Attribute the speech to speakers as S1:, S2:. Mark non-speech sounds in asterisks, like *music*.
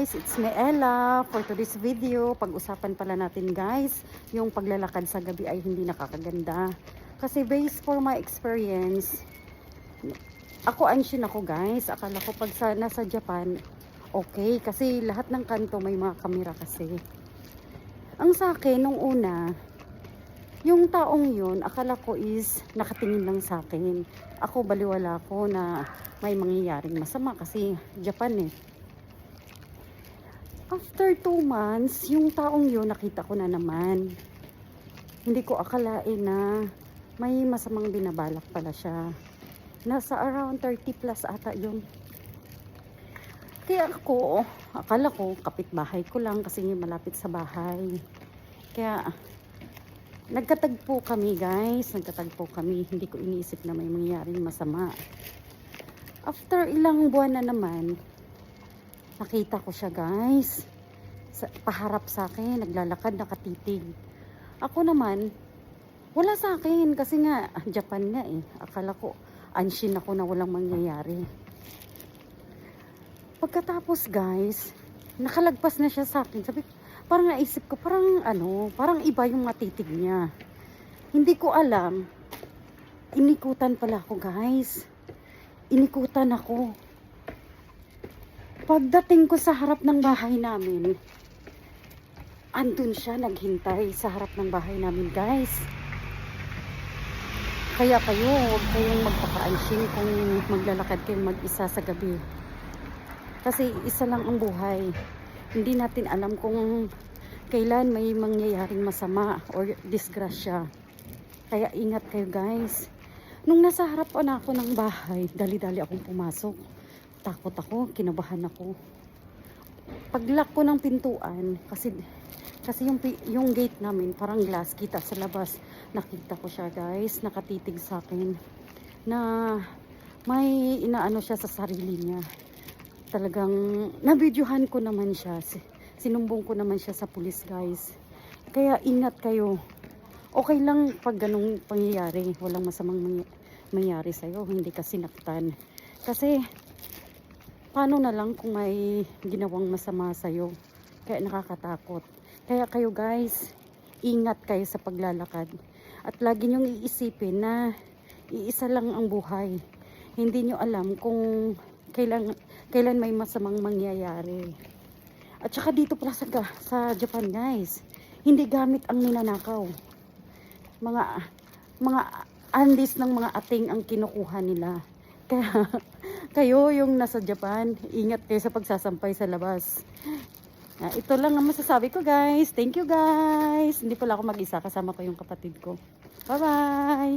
S1: guys, it's me Ella. For today's video, pag-usapan pala natin guys, yung paglalakad sa gabi ay hindi nakakaganda. Kasi based for my experience, ako anshin ako guys. Akala ko pag sa, nasa Japan, okay. Kasi lahat ng kanto may mga kamera kasi. Ang sa akin, nung una, yung taong yun, akala ko is nakatingin lang sa akin. Ako baliwala ko na may mangyayaring masama kasi Japan eh. After two months, yung taong yun nakita ko na naman. Hindi ko akalain na may masamang binabalak pala siya. Nasa around 30 plus ata yun. Kaya ako, akala ko kapitbahay ko lang kasi malapit sa bahay. Kaya nagkatagpo kami guys, nagkatagpo kami. Hindi ko iniisip na may mangyaring masama. After ilang buwan na naman, nakita ko siya guys. Sa, paharap sa akin, naglalakad, nakatitig. Ako naman, wala sa akin kasi nga, Japan nga eh. Akala ko, anshin ako na walang mangyayari. Pagkatapos guys, nakalagpas na siya sa akin. Sabi, parang naisip ko, parang ano, parang iba yung matitig niya. Hindi ko alam, inikutan pala ako guys. Inikutan ako. Pagdating ko sa harap ng bahay namin, andun siya naghintay sa harap ng bahay namin guys. Kaya kayo, huwag kayong magpaka-anshin kung maglalakad kayong mag-isa sa gabi. Kasi isa lang ang buhay. Hindi natin alam kung kailan may mangyayaring masama or disgrasya. Kaya ingat kayo guys. Nung nasa harap na ako ng bahay, dali-dali akong pumasok. Takot ako, kinabahan ako. Paglock ko ng pintuan, kasi kasi yung, yung gate namin, parang glass, kita sa labas. Nakita ko siya guys, nakatitig sa akin. Na may inaano siya sa sarili niya. Talagang nabidyohan ko naman siya. Si- Sinumbong ko naman siya sa pulis guys. Kaya ingat kayo. Okay lang pag ganong pangyayari. Walang masamang mangy- mangyari sa'yo. Hindi ka sinaktan. Kasi paano na lang kung may ginawang masama sa'yo. Kaya nakakatakot. Kaya kayo guys, ingat kayo sa paglalakad. At lagi niyong iisipin na iisa lang ang buhay. Hindi niyo alam kung kailan, kailan may masamang mangyayari. At saka dito pala sa, sa Japan guys, hindi gamit ang ninanakaw. Mga, mga andis ng mga ating ang kinukuha nila. Kaya *laughs* kayo yung nasa Japan, ingat kayo sa pagsasampay sa labas. Ah, ito lang ang masasabi ko guys. Thank you guys. Hindi pala ako mag-isa kasama ko yung kapatid ko. Bye bye.